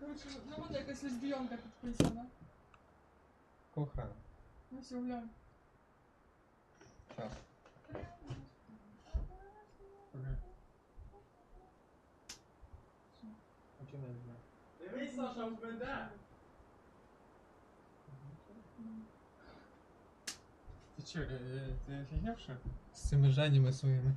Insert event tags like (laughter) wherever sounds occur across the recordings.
Коротше, на мене якась лесбіянка підписана. Кохана. Ну все, глянь. Щас. Дивись, Саша, вбеде. Ти чо, е, е, ти офігевши? З цими жадями своїми.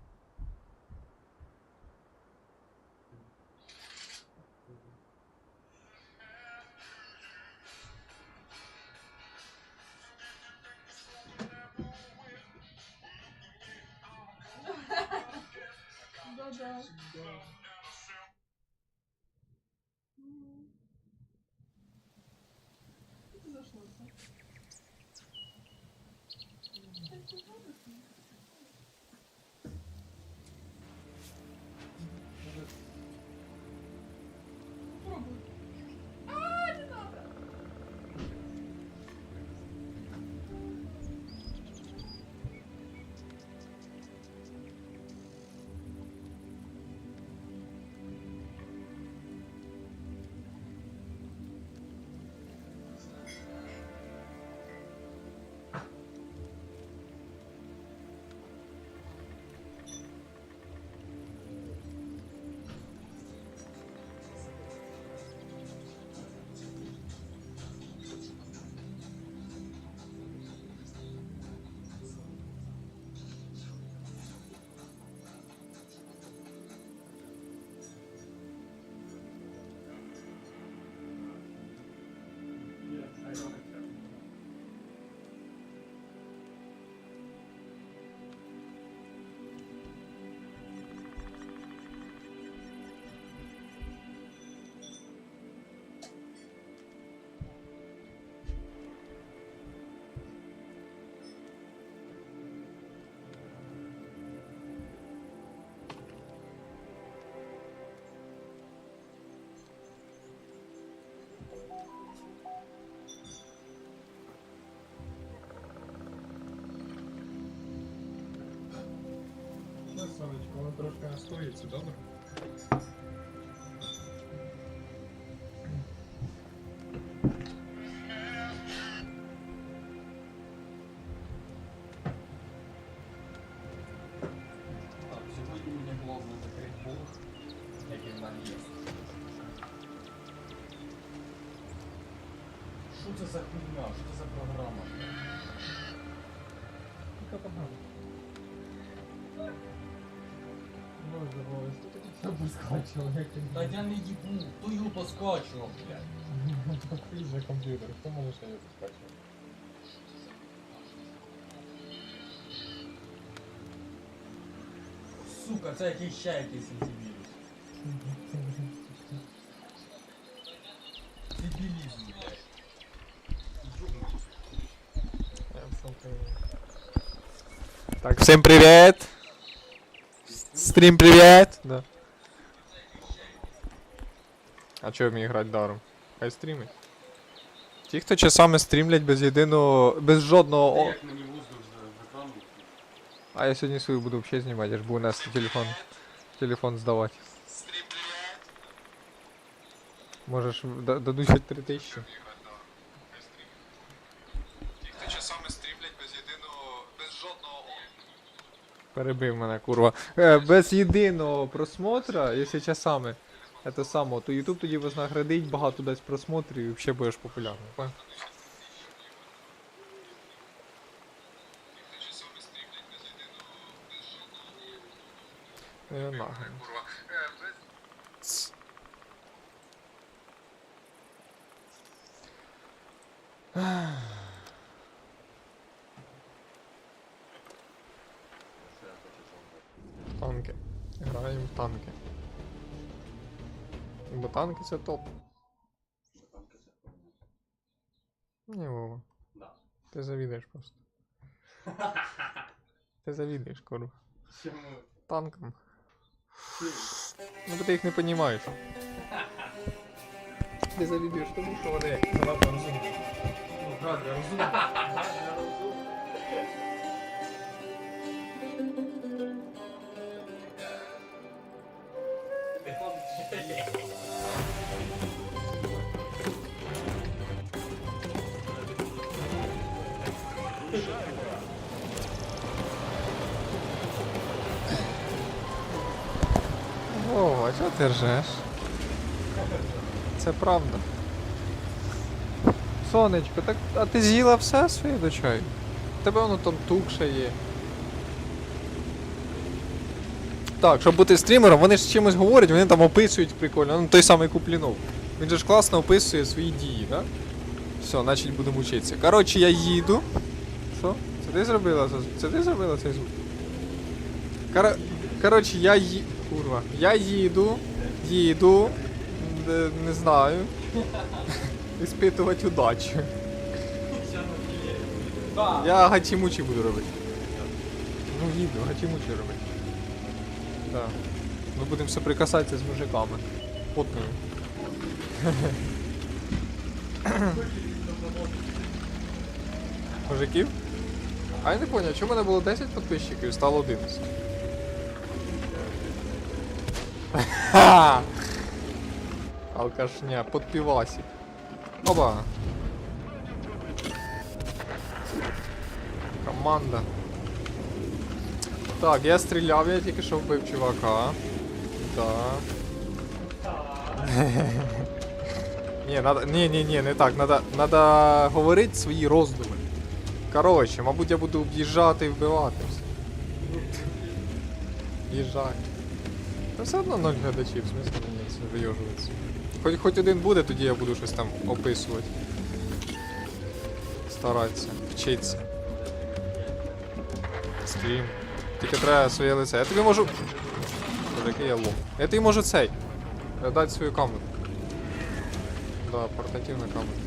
вона теж Ну, сонечко, воно трошки настоїться, добре? Так, сьогодні мені головне закрити блог, який в мене є. Що це за хуйня? Що це за програма? Яка погана. Ну, здавалось, ти таки все поскачував, як він. Та я не їбу, хто його поскачував, блядь? Такий же комп'ютер, хто може ще його поскачувати? Сука, це якийсь ще якийсь антивірус. Дебілізм, блядь. Так, всем привет! Стрим, привет! Да. А чого мне играть даром? Хай стрімить. Ті, хто часами стрімлять без єдиного. без жодного. О... Як мені воздух з? А я сьогодні свою буду взагалі знімати, я ж буду нас телефон. телефон здавати. Стрім, привет! Можеш дадуть 3000. Перебив мене, курва. Е, без єдиного просмотра, якщо часами. Это само, то YouTube тоді вознаградить, багато дасть просмотрів і взагалі будеш популярним. Е. Ц. Танки. Граємо в танки. Бо танки це топ. Ні, Вова. Да. Ти завідуєш просто. (laughs) Ти завідуєш, курва. Чому? Танком. Ну, бо ти їх не розумієш. Ти завідуєш тому, що вони занадто розумні. Ну, (laughs) чого ти ржеш? Це правда. Сонечко, так а ти з'їла все своє до чаю? Тебе воно там тукша є. Так, щоб бути стрімером, вони ж чимось говорять, вони там описують прикольно. Ну той самий Куплінов. Він же ж класно описує свої дії, да? Все, значить будемо вчитися. Коротше, я їду. Що? Це ти зробила? Це ти зробила цей звук? Кор... Коротше, я ї... Курва. Я їду, їду, не знаю. (laughs) Іспитувати удачу. Да. Я гачімучі буду робити. Ну їду, гачімучі робити. Да. Ми будемо соприкасатися з мужиками. Потною. (laughs) Мужиків? А я не поняв, чому мене було 10 підписчиків стало 11? (laughs) Алкашня, подпивасик. Оба. Команда. Так, я стріляв, я тільки що вбив чувака. Да. (laughs) Ні, надо. Ні, ні, ні, не так. Надо, надо говорити свої роздуми. Коротше, мабуть, я буду об'їжджати і вбивати. Їжджай. Та все одно ноль глядачів, в смысле мені це вийожуватися. Хоч, хоч один буде, тоді я буду щось там описувати. Старатися, вчитися. Стрім. Тільки треба своє лице. Я тобі можу. Який я лох. Я тобі можу цей. Дати свою камеру. Да, портативна камера.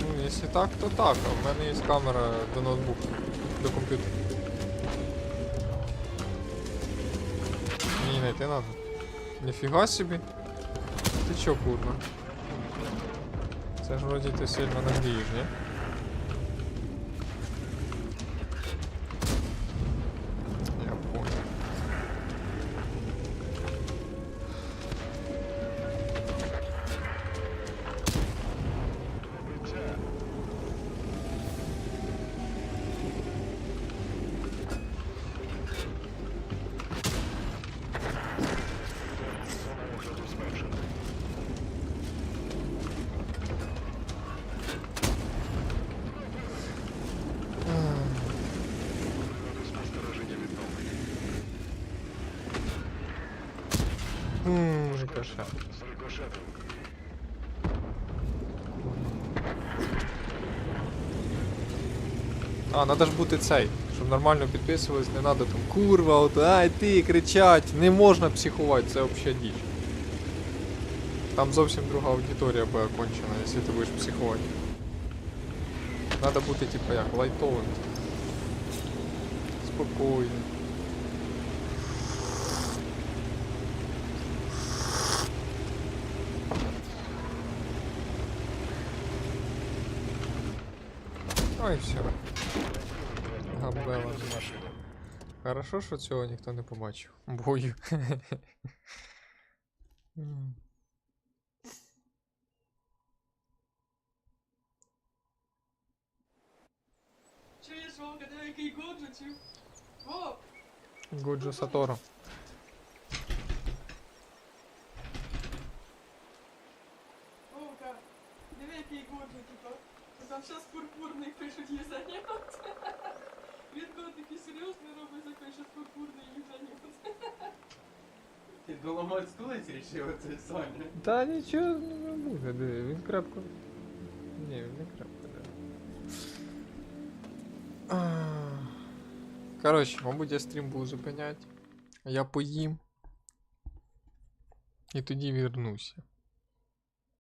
Ну, якщо так, то так. А в мене є камера до ноутбука, до комп'ютера. Знайти надо. Ніфіга собі. Ти чо, курно? Це ж вроді ти сильно надієш, ні? Ммм, рикошет. А, надо ж бути цей, щоб нормально підписувались, не надо там курва, от, ай ти кричать, не можна психувати, це взагалі діч. Там зовсім друга аудиторія буде кончена, якщо ти будеш психувати. Надо бути типа як, лайтовим. Спокійно. Ой, все. Габела. Хорошо, що цього ніхто не побачив. Бою. Чуєш, Вовка, диви, який годжу, типа. Ну, Там щас пурпурний пишуть їзанят. Він коли такий серйозний робить, такий щас пурпурний їзанят. Ти доламати стулиць рішив оцей Соня. Та нічого не буде, диви, він крепко. Ні, він не крепко, да. Коротше, мабуть, я стрім буду зупиняти. Я поїм. І тоді вернуся.